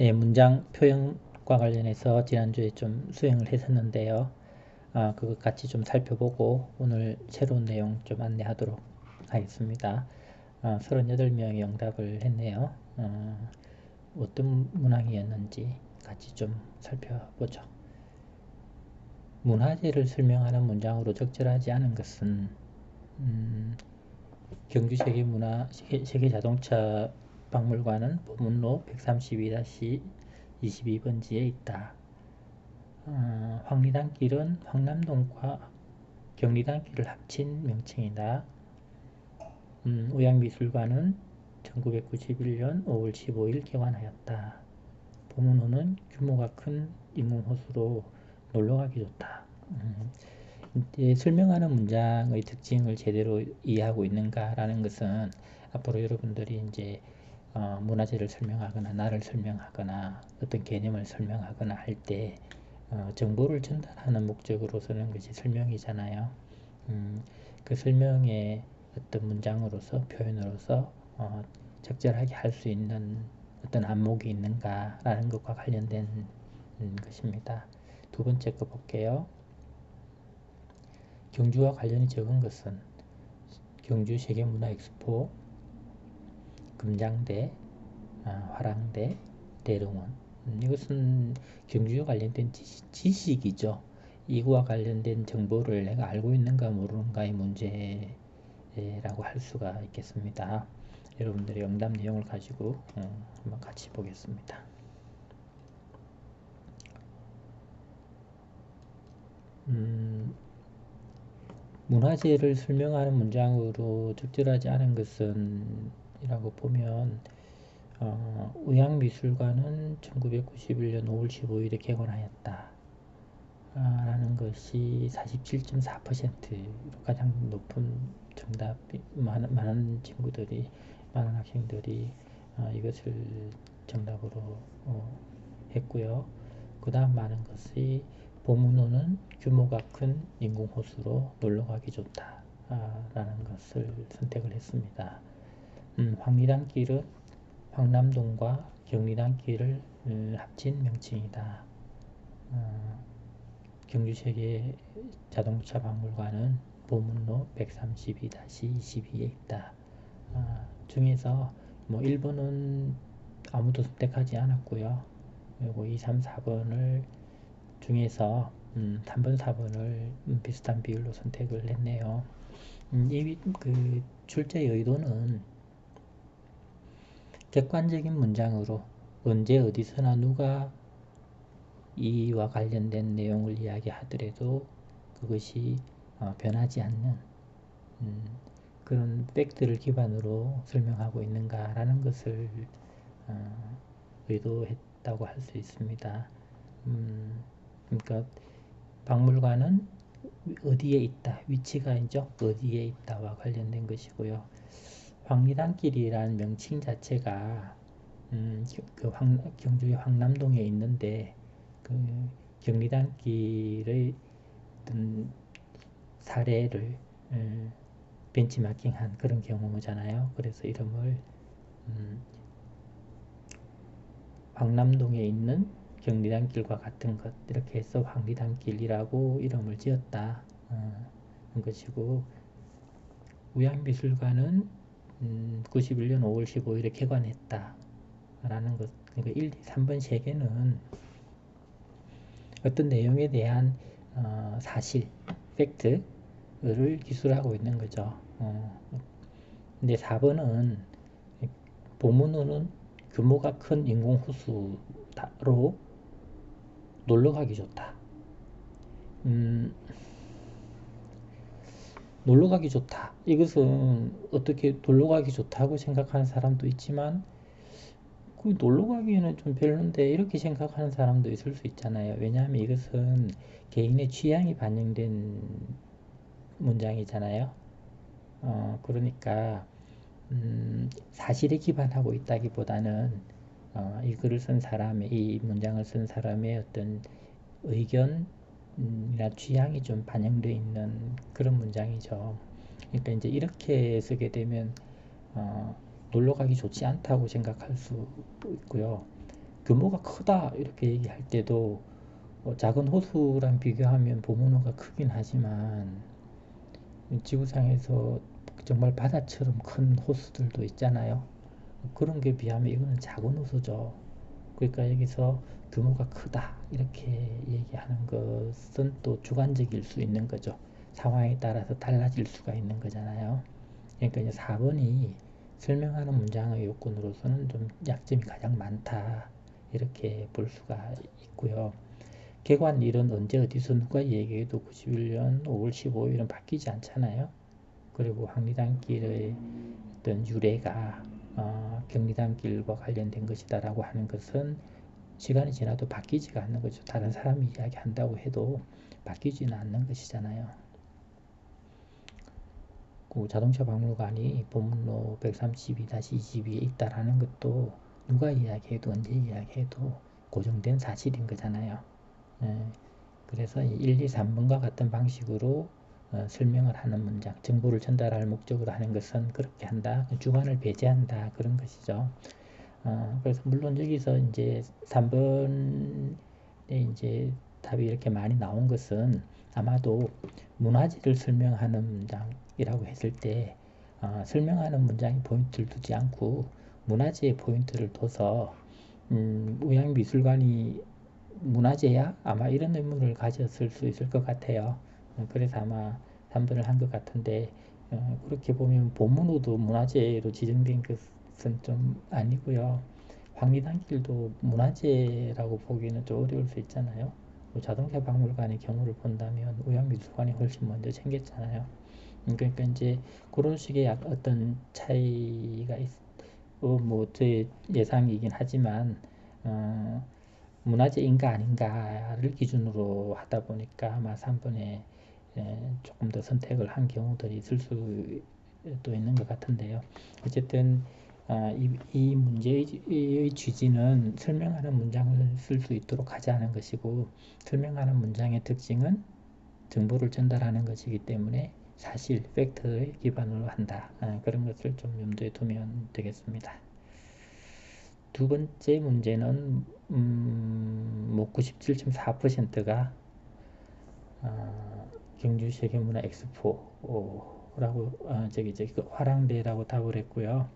네, 문장 표현과 관련해서 지난주에 좀 수행을 했었는데요. 아, 그것 같이 좀 살펴보고 오늘 새로운 내용 좀 안내하도록 하겠습니다. 아, 38명의 응답을 했네요. 어, 어떤 문항이었는지 같이 좀 살펴보죠. 문화재를 설명하는 문장으로 적절하지 않은 것은 음, 경주 세계문화 세계자동차 박물관은 보문로 132-22번지에 있다. 어, 황리단길은 황남동과 경리단길을 합친 명칭이다. 음, 의양미술관은 1991년 5월 15일 개관하였다. 보문호는 규모가 큰 인공호수로 놀러가기 좋다. 음, 설명하는 문장의 특징을 제대로 이해하고 있는가라는 것은 앞으로 여러분들이 이제 어, 문화재를 설명하거나 나를 설명하거나 어떤 개념을 설명하거나 할때 어, 정보를 전달하는 목적으로서는 것이 설명이잖아요. 음, 그 설명의 어떤 문장으로서 표현으로서 어, 적절하게 할 수 있는 어떤 안목이 있는가라는 것과 관련된 음, 것입니다. 두 번째 거 볼게요. 경주와 관련이 적은 것은 경주 세계문화엑스포, 금장대, 아, 화랑대, 대릉원 음, 이것은 경주와 관련된 지식, 이죠 이거와 관련된 정보를 내가 알고 있는가 모르는가의 문제라고 할 수가 있겠습니다. 여러분들의 응답 내용을 가지고 어, 한번 같이 보겠습니다. 음, 문화재를 설명하는 문장으로 적절하지 않은 것은 이라고 보면 어, 의학미술관은 1991년 5월 15일에 개관하였다. 아, 라는 것이 47.4% 가장 높은 정답이 많은, 많은 친구들이 많은 학생들이 어, 이것을 정답으로 어, 했고요. 그 다음 많은 것이 보문호는 규모가 큰 인공호수로 놀러가기 좋다 아, 라는 것을 선택을 했습니다. 음, 황리단길은 황남동과 경리단길을 음, 합친 명칭이다. 어, 경주세계 자동차 박물관은 보문로 132-22에 있다. 어, 중에서 뭐 1번은 아무도 선택하지 않았고요. 그리고 2, 3, 4번을 중에서 음, 3번, 4번을 음, 비슷한 비율로 선택을 했네요. 음, 이 그 출제 의도는 객관적인 문장으로 언제 어디서나 누가 이와 관련된 내용을 이야기하더라도 그것이 어, 변하지 않는 음, 그런 팩트를 기반으로 설명하고 있는가라는 것을 어, 의도했다고 할 수 있습니다. 음, 그러니까 박물관은 어디에 있다, 위치가 있죠, 어디에 있다와 관련된 것이고요. 황리단길이라는 명칭 자체가 음, 그 황, 경주의 황남동에 있는데 그 경리단길의 어떤 사례를 음, 벤치마킹한 그런 경우잖아요. 그래서 이름을 음, 황남동에 있는 경리단길과 같은 것 이렇게 해서 황리단길이라고 이름을 지었다 어, 것이고 우양미술관은 음, 91년 5월 15일에 개관했다. 라는 것, 그러니까 1, 2, 3번 세 개는 어떤 내용에 대한 어, 사실, 팩트를 기술하고 있는 거죠. 어, 근데 4번은 보문으로는 규모가 큰 인공호수로 놀러 가기 좋다. 음, 놀러 가기 좋다. 이것은 어떻게 놀러 가기 좋다고 생각하는 사람도 있지만 그 놀러 가기에는 좀 별론데 이렇게 생각하는 사람도 있을 수 있잖아요. 왜냐하면 이것은 개인의 취향이 반영된 문장이잖아요. 어, 그러니까 음, 사실에 기반하고 있다기보다는 어, 이 글을 쓴 사람의 이 문장을 쓴 사람의 어떤 의견 이나 취향이 좀 반영되어 있는 그런 문장이죠. 그러니까 이제 이렇게 쓰게 되면 어, 놀러 가기 좋지 않다고 생각할 수 있고요. 규모가 크다 이렇게 얘기할 때도 어, 작은 호수랑 비교하면 보문호가 크긴 하지만 지구상에서 정말 바다처럼 큰 호수들도 있잖아요. 그런 게 비하면 이거는 작은 호수죠. 그러니까 여기서 규모가 크다 이렇게 얘기하는 것은 또 주관적일 수 있는 거죠. 상황에 따라서 달라질 수가 있는 거잖아요. 그러니까 이제 4번이 설명하는 문장의 요건으로서는 좀 약점이 가장 많다 이렇게 볼 수가 있고요. 개관 일은 언제 어디서 누가 얘기해도 91년 5월 15일은 바뀌지 않잖아요. 그리고 황리단길의 어떤 유래가 어, 경리단길과 관련된 것이다 라고 하는 것은 시간이 지나도 바뀌지가 않는 거죠. 다른 사람이 이야기한다고 해도 바뀌지는 않는 것이잖아요. 그 자동차 박물관이 본문로 132-22에 있다라는 것도 누가 이야기해도 언제 이야기해도 고정된 사실인 거잖아요. 예, 그래서 1, 2, 3번과 같은 방식으로 어, 설명을 하는 문장, 정보를 전달할 목적으로 하는 것은 그렇게 한다. 주관을 배제한다. 그런 것이죠. 어, 그래서 물론 여기서 이제 3번에 이제 답이 이렇게 많이 나온 것은 아마도 문화재를 설명하는 문장이라고 했을 때 어, 설명하는 문장에 포인트를 두지 않고 문화재에 포인트를 둬서 음, 우양미술관이 문화재야? 아마 이런 의문을 가졌을 수 있을 것 같아요. 어, 그래서 아마 3번을 한 것 같은데 어, 그렇게 보면 본문호도 문화재로 지정된 것은 좀 아니고요. 황리단길도 문화재라고 보기에는 좀 어려울 수 있잖아요. 뭐 자동차 박물관의 경우를 본다면 우양미술관이 훨씬 먼저 생겼잖아요. 음, 그러니까 이제 그런 식의 어떤 차이가 있, 어, 뭐제 예상이긴 하지만 어, 문화재인가 아닌가를 기준으로 하다 보니까 아마 3번에 조금 더 선택을 한 경우들이 있을 수도 있는 것 같은데요. 어쨌든 아, 이, 이, 문제의 취지는 설명하는 문장을 쓸 수 있도록 않은 것이고 설명하는 문장의 특징은 정보를 전달하는 것이기 때문에 사실, 팩트에 기반으로 한다. 아, 그런 것을 좀 염두에 두면 되겠습니다. 두 번째 문제는 음, 뭐 97.4%가 어, 경주 세계문화 엑스포라고 어, 저기 저기 그 화랑대라고 답을 했고요.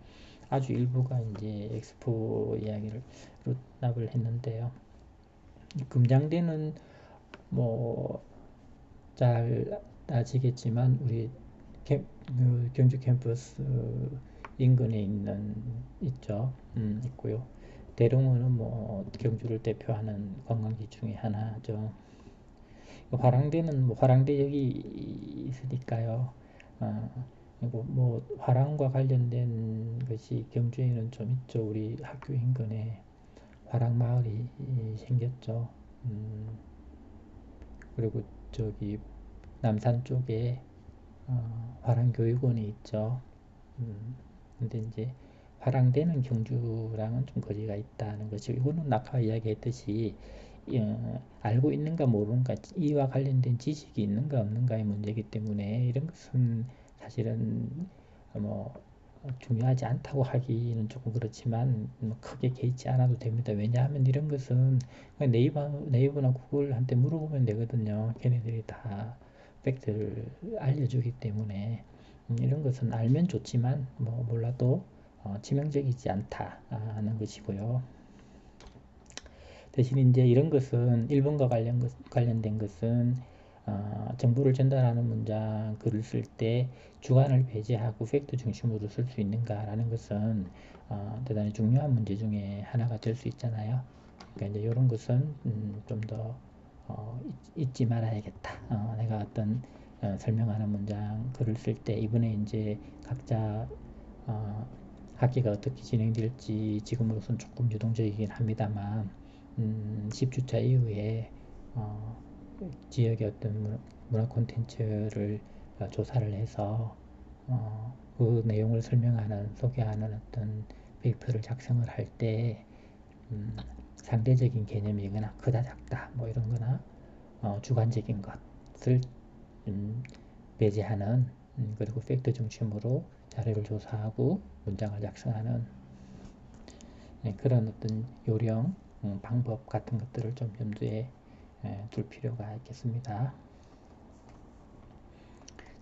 아주 일부가 이제 엑스포 이야기를 답을 했는데요. 금장대는 뭐잘 따지겠지만 우리 캠, 그 경주 캠퍼스 인근에 있는 있죠. 음, 있고요. 대릉원은 뭐 경주를 대표하는 관광지 중에 하나죠. 화랑대는 뭐 화랑대 여기 있으니까요. 어, 그리고 뭐 화랑과 관련된 것이 경주에는 좀 있죠. 우리 학교 인근에 화랑 마을이 생겼죠. 음, 그리고 저기 남산 쪽에 어, 화랑교육원이 있죠. 음, 근데 이제 화랑대는 경주랑은 좀 거리가 있다는 것이 이거는 아까 이야기했듯이 어, 알고 있는가 모르는가 이와 관련된 지식이 있는가 없는가의 문제이기 때문에 이런 것은 사실은 뭐 중요하지 않다고 하기는 조금 그렇지만 뭐 크게 개의치 않아도 됩니다. 왜냐하면 이런 것은 네이버, 네이버나 구글한테 물어보면 되거든요. 걔네들이 다 팩트를 알려주기 때문에 음, 이런 것은 알면 좋지만 뭐 몰라도 어, 치명적이지 않다는 것이고요. 대신 이제 이런 것은 1번과 관련 것, 관련된 것은 어, 정보를 전달하는 문장 글을 쓸 때 주관을 배제하고 팩트 중심으로 쓸 수 있는가라는 것은 어, 대단히 중요한 문제 중에 하나가 될 수 있잖아요. 그러니까 이제 이런 것은 음, 좀더 어, 잊지 말아야겠다. 어, 내가 어떤 어, 설명하는 문장 글을 쓸 때 이번에 이제 각자 어, 학기가 어떻게 진행될지 지금으로선 조금 유동적이긴 합니다만 음, 10주차 이후에 어, 지역의 어떤 문화 콘텐츠를 어, 조사를 해서 어, 그 내용을 설명하는 소개하는 어떤 페이퍼를 작성을 할때 음, 상대적인 개념이거나 크다 작다 뭐 이런 거나 어, 주관적인 것을 음, 배제하는 음, 그리고 팩트 중심으로 자료를 조사하고 문장을 작성하는 네, 그런 어떤 요령 음, 방법 같은 것들을 좀 염두에 에, 둘 필요가 있겠습니다.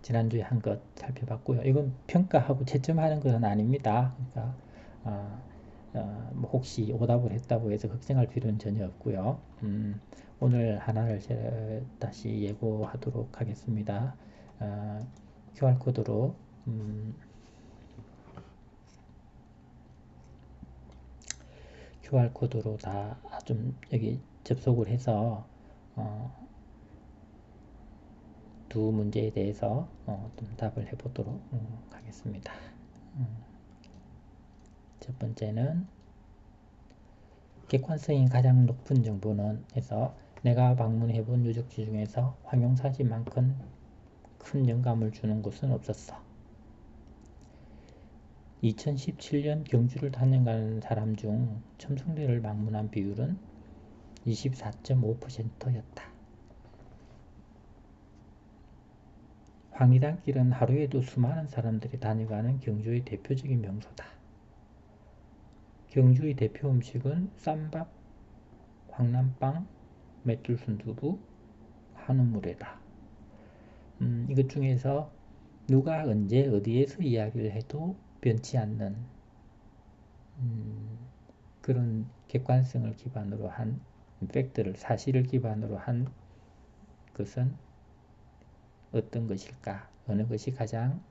지난주에 한 것 살펴봤고요. 이건 평가하고 채점하는 것은 아닙니다. 그러니까 어, 어, 뭐 혹시 오답을 했다고 해서 걱정할 필요는 전혀 없고요. 음, 오늘 하나를 다시 예고하도록 하겠습니다. 어, QR코드로 음, QR코드로 다 좀 여기 접속을 해서 어, 두 문제에 대해서 어, 좀 답을 해보도록 음, 하겠습니다. 음. 첫 번째는 객관성이 가장 높은 정보는 해서 내가 방문해본 유적지 중에서 황용사지만큼 큰 영감을 주는 곳은 없었어. 2017년 경주를 다녀가는 사람 중 첨성대를 방문한 비율은 24.5%였다. 황리단길은 하루에도 수많은 사람들이 다녀가는 경주의 대표적인 명소다. 경주의 대표 음식은 쌈밥, 황남빵, 맷줄순두부, 한우물회다. 음, 이것 중에서 누가 언제 어디에서 이야기를 해도 변치 않는 음, 그런 객관성을 기반으로 한 팩트를 사실을 기반으로 한 것은 어떤 것일까? 어느 것이 가장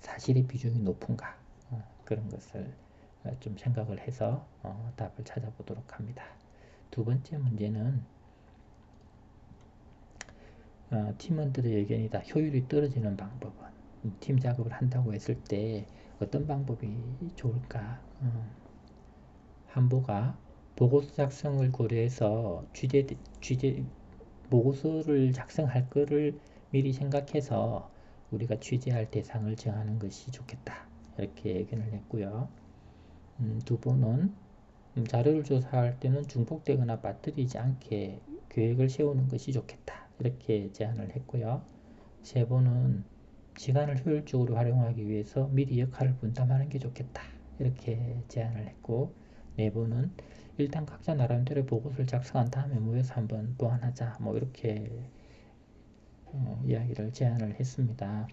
사실의 비중이 높은가? 어, 그런 것을 어, 좀 생각을 해서 어, 답을 찾아보도록 합니다. 두 번째 문제는 어, 팀원들의 의견이 다. 효율이 떨어지는 방법은 팀 작업을 한다고 했을 때 어떤 방법이 좋을까? 음. 한보가 보고서 작성을 고려해서 취재, 취재, 보고서를 작성할 거를 미리 생각해서 우리가 취재할 대상을 정하는 것이 좋겠다. 이렇게 의견을 냈고요. 음, 두 번은 음, 자료를 조사할 때는 중복되거나 빠뜨리지 않게 계획을 세우는 것이 좋겠다. 이렇게 제안을 했고요. 세 번은 시간을 효율적으로 활용하기 위해서 미리 역할을 분담하는 게 좋겠다. 이렇게 제안을 했고 네 번은 일단 각자 나름대로 보고서를 작성한 다음에 모여서 한번 보완하자. 뭐 이렇게 어, 이야기를 제안을 했습니다.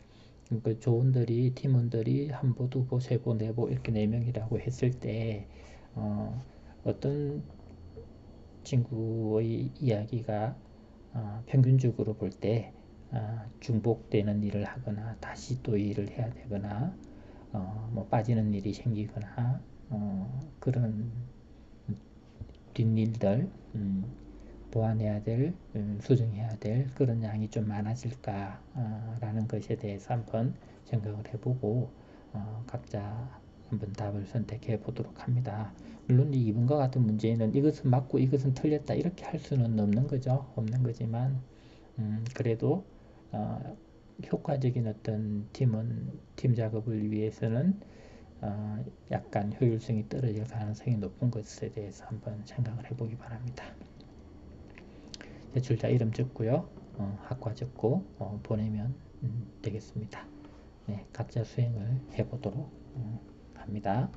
그 조원들이 팀원들이 한 보, 두 보, 세 보, 네 보 이렇게 네 명이라고 했을 때 어, 어떤 친구의 이야기가 어, 평균적으로 볼때 아, 중복되는 일을 하거나 다시 또 일을 해야 되거나 어, 뭐 빠지는 일이 생기거나 어, 그런 뒷일들 음, 보완해야 될 음, 수정해야 될 그런 양이 좀 많아질까 어, 라는 것에 대해서 한번 생각을 해보고 어, 각자 한번 답을 선택해 보도록 합니다. 물론 이 2번과 같은 문제는 이것은 맞고 이것은 틀렸다 이렇게 할 수는 없는 거죠. 없는 거지만 음, 그래도 어, 효과적인 어떤 팀은 팀 작업을 위해서는 어, 약간 효율성이 떨어질 가능성이 높은 것에 대해서 한번 생각을 해보기 바랍니다. 제출자 이름 적고요. 어, 학과 적고 어, 보내면 음, 되겠습니다. 네, 각자 수행을 해보도록 음, 합니다.